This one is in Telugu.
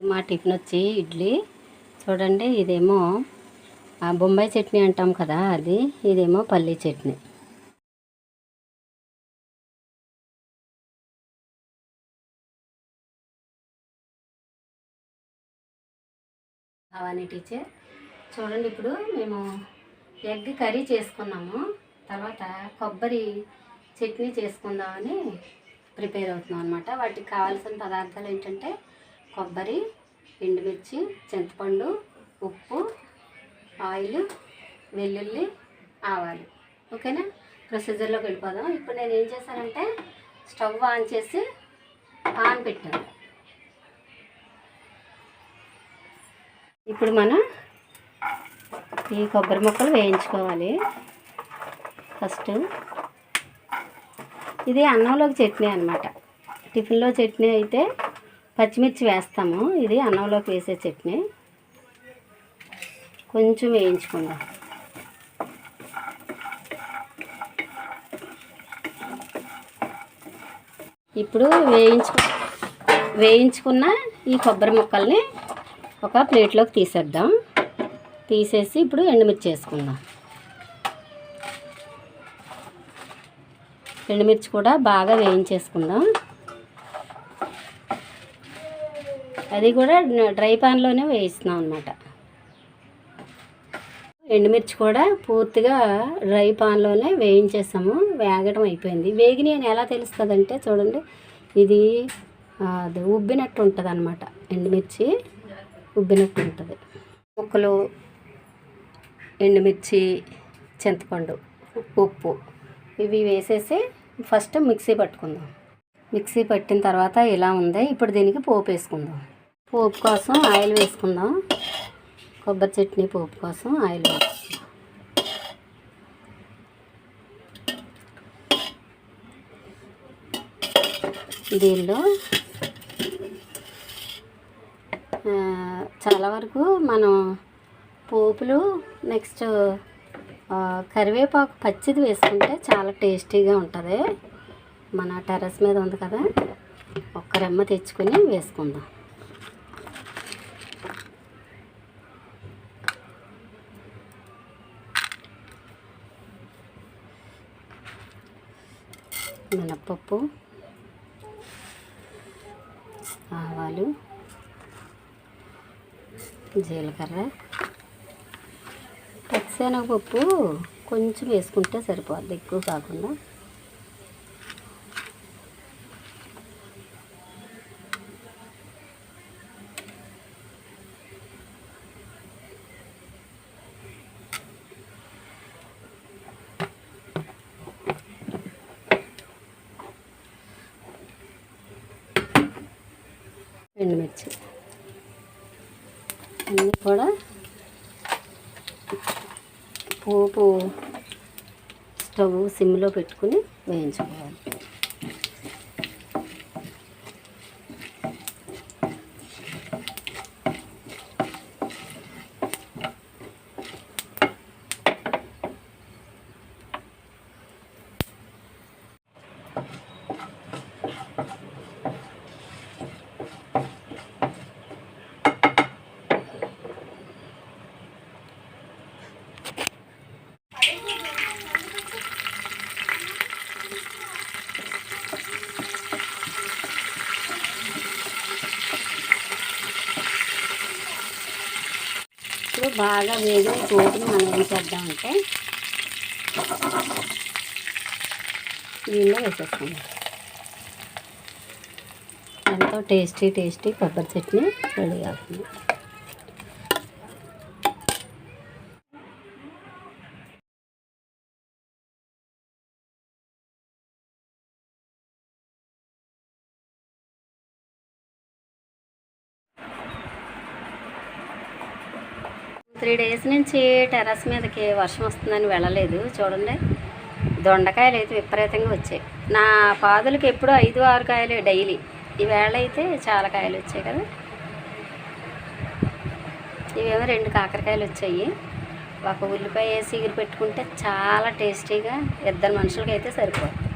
మా టిఫిన్ వచ్చి ఇడ్లీ. చూడండి ఇదేమో బొంబాయి చట్నీ అంటాం కదా అది ఇదేమో పల్లీ చట్నీ. భవానీ టీచర్ చూడండి ఇప్పుడు మేము ఎగ్ కర్రీ చేసుకున్నాము. తర్వాత కొబ్బరి చట్నీ చేసుకుందామని ప్రిపేర్ అవుతున్నాం అనమాట వాటికి కావాల్సిన పదార్థాలు ఏంటంటే కొబ్బరి ఎండుమిర్చి చింతపండు ఉప్పు ఆయిల్ వెల్లుల్లి ఆవాలు. ఓకేనా? ప్రొసీజర్లోకి వెళ్ళిపోదాం. ఇప్పుడు నేను ఏం చేశానంటే స్టవ్ ఆన్ చేసి ఆన్ పెట్టాను. ఇప్పుడు మనం ఈ కొబ్బరి ముక్కలు వేయించుకోవాలి. ఫస్ట్ ఇది అన్నంలోకి చట్నీ అనమాట టిఫిన్లో చట్నీ అయితే పచ్చిమిర్చి వేస్తాము. ఇది అన్నంలోకి వేసే చట్నీ. కొంచెం వేయించుకుందాం. ఇప్పుడు వేయించు వేయించుకున్న ఈ కొబ్బరి ముక్కల్ని ఒక ప్లేట్లోకి తీసేద్దాం. తీసేసి ఇప్పుడు ఎండుమిర్చి వేసుకుందాం. ఎండుమిర్చి కూడా బాగా వేయించేసుకుందాం. అది కూడా డ్రై పాన్లోనే వేయిస్తున్నాం అనమాట ఎండుమిర్చి కూడా పూర్తిగా డ్రై పాన్లోనే వేయించేసాము. వేగడం అయిపోయింది. వేగి నేను ఎలా తెలుస్తుందంటే చూడండి ఇది అది ఉబ్బినట్టు ఉంటుంది అనమాట ఎండుమిర్చి ఉబ్బినట్టు ఉంటుంది. ముక్కలు ఎండుమిర్చి చింతపండు ఉప్పు ఇవి వేసేసి ఫస్ట్ మిక్సీ పట్టుకుందాం. మిక్సీ పట్టిన తర్వాత ఇలా ఉంది ఇప్పుడు దీనికి పోపు వేసుకుందాం. పోపు కోసం ఆయిల్ వేసుకుందాం. కొబ్బరి చట్నీ పోపు కోసం ఆయిల్ వేసుకుందాం. దీనిలో చాలా వరకు మనం పోపులు నెక్స్ట్ కరివేపాకు పచ్చిది వేసుకుంటే చాలా టేస్టీగా ఉంటుంది. మన టెర్రస్ మీద ఉంది కదా ఒక్క రెమ్మ తెచ్చుకొని వేసుకుందాం. మినప్పప్పు ఆవాలు జీలకర్ర పచ్చిశనగపప్పు కొంచెం వేసుకుంటే సరిపోద్ది. ఎక్కువ కాకుండా ఎండుమిర్చి అన్నీ కూడా పోపు స్టవ్ సిమ్లో పెట్టుకుని వేయించుకోవాలి. ఇప్పుడు బాగా వేగిన పోపుని మనం ఏం చేద్దామంటే దీనిలో వేసేసుకుందాం ఎంతో టేస్టీ టేస్టీ కొబ్బరి చట్నీ రెడీ అవుతుంది. త్రీ డేస్ నుంచి టెర్రస్ మీదకి వర్షం వస్తుందని వెళ్ళలేదు. చూడండి. దొండకాయలు అయితే విపరీతంగా వచ్చాయి. నా పాదులకి ఎప్పుడూ ఐదు ఆరు కాయలు డైలీ. ఈవేళ అయితే చాలా కాయలు వచ్చాయి కదా. ఇవేమో రెండు కాకరకాయలు వచ్చాయి. ఒక ఉల్లిపాయ వేసి ఎగిరి పెట్టుకుంటే చాలా టేస్టీగా ఇద్దరు మనుషులకి అయితే సరిపోతుంది.